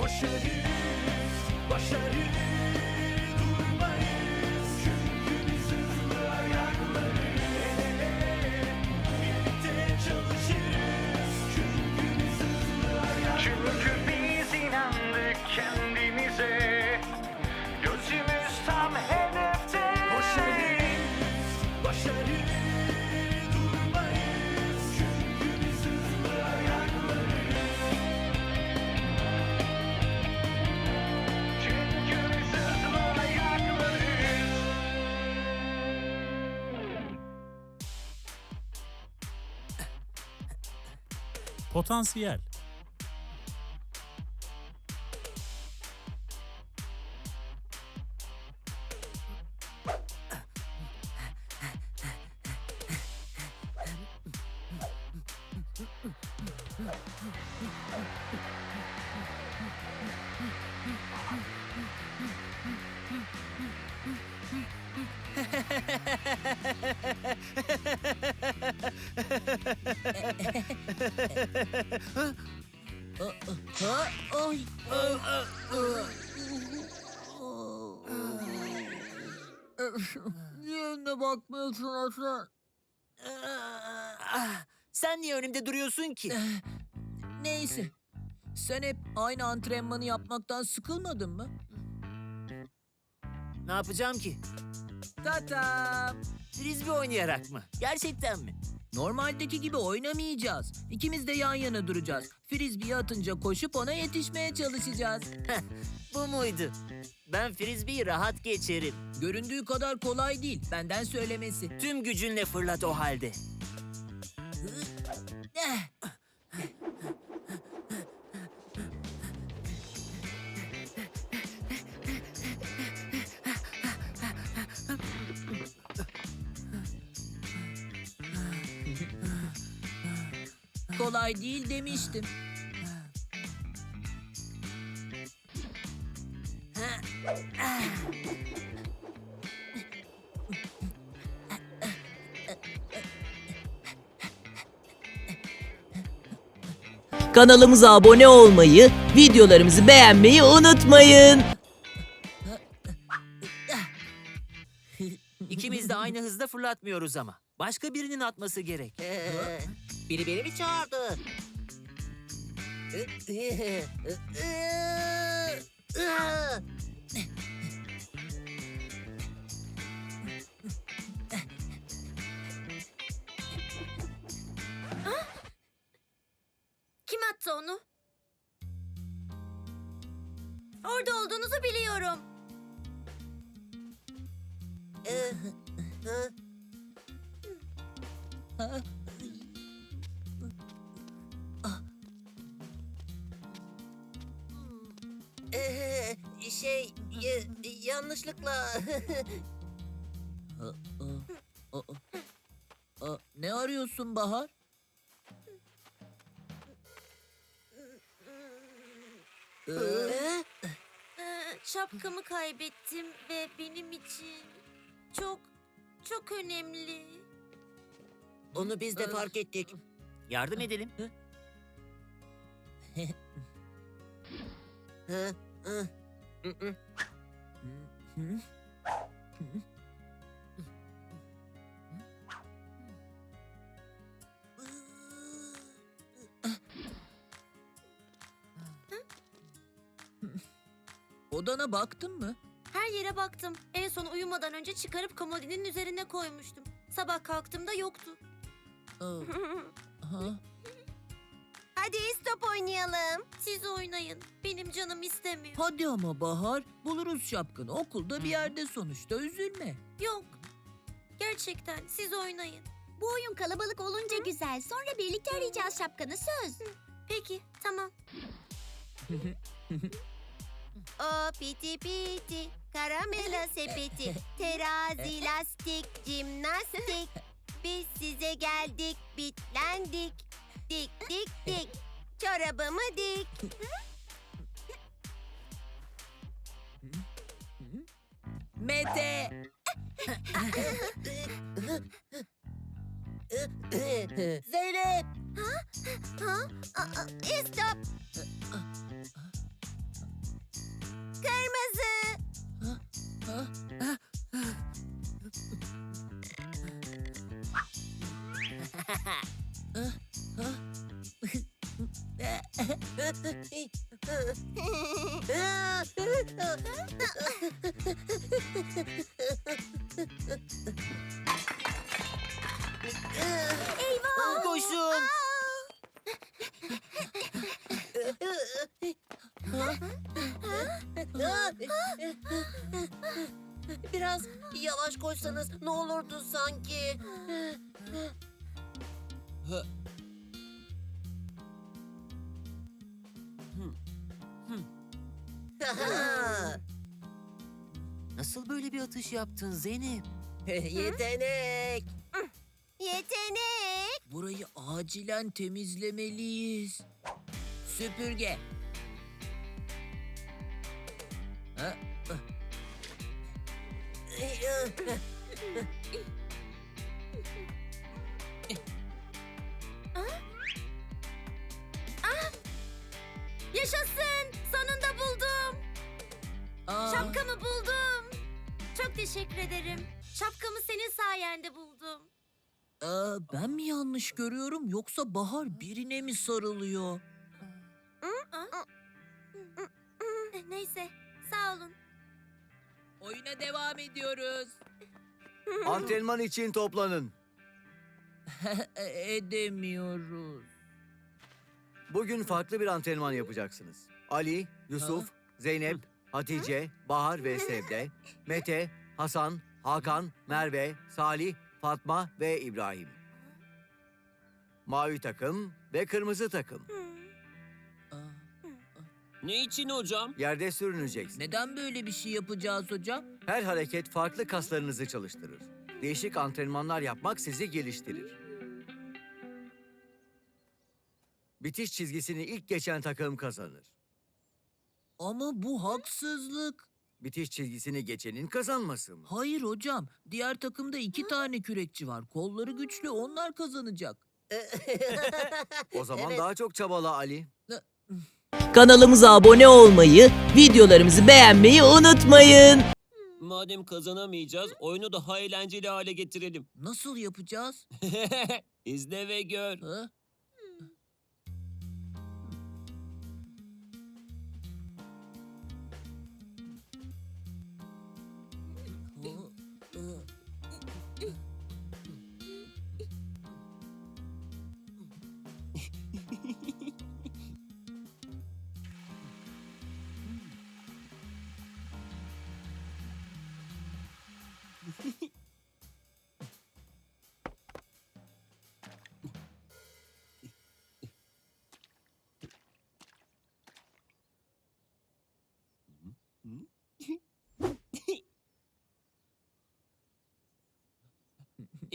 Koşarız, başarı Potansiyel. Ay. Niye önüne bakmıyorsun? Ah, Sen niye önümde duruyorsun ki? Neyse. Sen hep aynı antrenmanı yapmaktan sıkılmadın mı? Ne yapacağım ki? Tatam. Frisbee oynayarak mı? Gerçekten mi? Normaldeki gibi oynamayacağız. İkimiz de yan yana duracağız. Frisbee'yi atınca koşup ona yetişmeye çalışacağız. Bu muydu? Ben frisbee'yi rahat geçerim. Göründüğü kadar kolay değil. Benden söylemesi. Tüm gücünle fırlat o halde. Kolay değil demiştim. Kanalımıza abone olmayı, videolarımızı beğenmeyi unutmayın. İkimiz de aynı hızda fırlatmıyoruz ama. Başka birinin atması gerek. Biri beni mi çağırdı? Kim attı onu? Orada olduğunuzu biliyorum. Ee, şey yanlışlıkla Aa, ne arıyorsun Bahar? Ee, Ee, Ee, şapkamı kaybettim ve benim için çok çok önemli. onu biz de fark ettik. Yardım edelim. Odana baktın mı? Her yere baktım. En son uyumadan önce çıkarıp komodinin üzerine koymuştum. Sabah kalktığımda yoktu. Aa, ha? Hadi stop oynayalım. Siz oynayın. Benim canım istemiyor. Hadi ama Bahar, buluruz şapkanı. Okulda bir yerde sonuçta üzülme. Yok. Gerçekten siz oynayın. Bu oyun kalabalık olunca güzel. Sonra birlikte arayacağız şapkanı söz. Peki tamam. O piti piti, karamela sepeti, terazi lastik, jimnastik. Biz size geldik, bitlendik. Dik dik dik, çorabımı dik. Mete! Zeynep! Ha? Aa, aa, Stop. Koşun. Biraz yavaş koşsanız ne olurdu sanki. Nasıl böyle bir atış yaptın Zeynep? Yetenek. Yetenek. Burayı acilen temizlemeliyiz. Süpürge. Ha? Teşekkür ederim. Şapkamı senin sayende buldum. aa, ben mi yanlış görüyorum yoksa Bahar birine mi sarılıyor? Neyse, sağ olun. Oyuna devam ediyoruz. Antrenman için toplanın. Edemiyoruz. Bugün farklı bir antrenman yapacaksınız. Ali, Yusuf, Zeynep, Hatice, Bahar ve Sevde, Mete, Hasan, Hakan, Merve, Salih, Fatma ve İbrahim. Mavi takım ve kırmızı takım. Ne için hocam? Yerde sürüneceksiniz. neden böyle bir şey yapacağız hocam? Her hareket farklı kaslarınızı çalıştırır. Değişik antrenmanlar yapmak sizi geliştirir. Bitiş çizgisini ilk geçen takım kazanır. Ama bu haksızlık. Bitiş çizgisini geçenin kazanması mı? Hayır hocam. Diğer takımda iki tane kürekçi var. Kolları güçlü onlar kazanacak. O zaman Evet. daha çok çabala Ali. Kanalımıza abone olmayı, videolarımızı beğenmeyi unutmayın. Madem kazanamayacağız, oyunu daha eğlenceli hale getirelim. Nasıl yapacağız? İzle ve gör. Ha?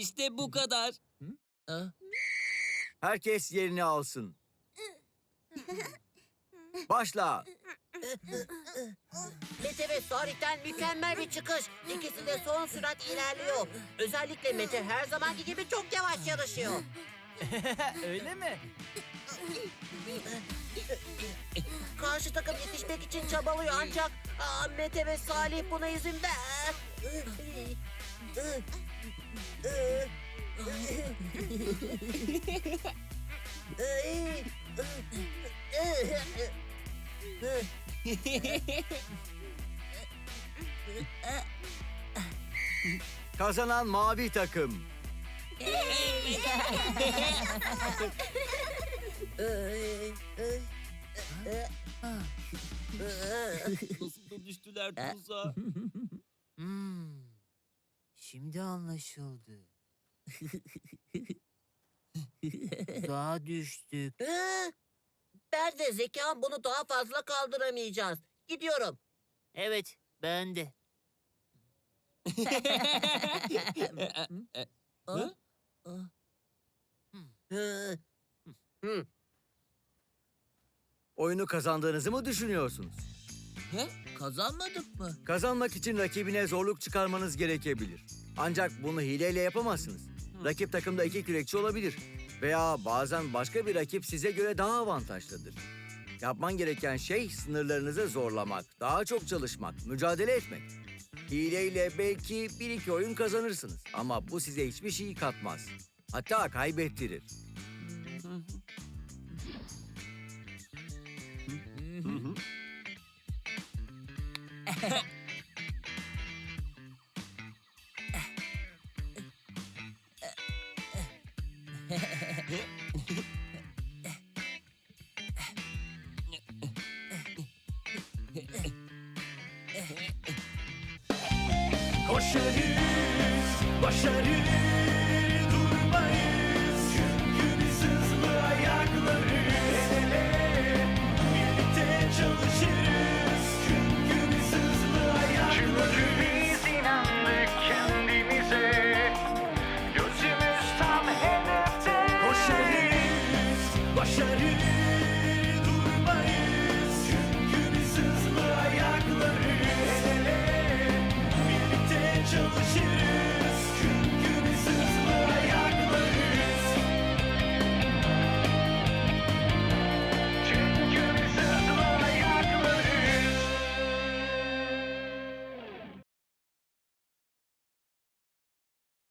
İşte bu kadar. Ha? Herkes yerini alsın. Başla. Mete ve Salih'ten mükemmel bir çıkış. İkisi de son sürat ilerliyor. Özellikle Mete her zamanki gibi çok yavaş yarışıyor. Öyle mi? Karşı takım yetişmek için çabalıyor ancak aa, Mete ve Salih buna izin ver. Kazanan mavi takım. Nasıl da düştüler tuzağa. Hmm. Şimdi anlaşıldı. Daha düştük. Ee, Ben de zekam bunu daha fazla kaldıramayacağız. Gidiyorum. Evet, ben de. Hı. Oyunu kazandığınızı mı düşünüyorsunuz? Kazanmadık mı? Kazanmak için rakibine zorluk çıkarmanız gerekebilir. Ancak bunu hileyle yapamazsınız. Rakip takımda iki kürekçi olabilir. Veya bazen başka bir rakip size göre daha avantajlıdır. Yapman gereken şey sınırlarınızı zorlamak, daha çok çalışmak, mücadele etmek. Hileyle belki bir iki oyun kazanırsınız. Ama bu size hiçbir şey katmaz. Hatta kaybettirir. Koşarız, başarır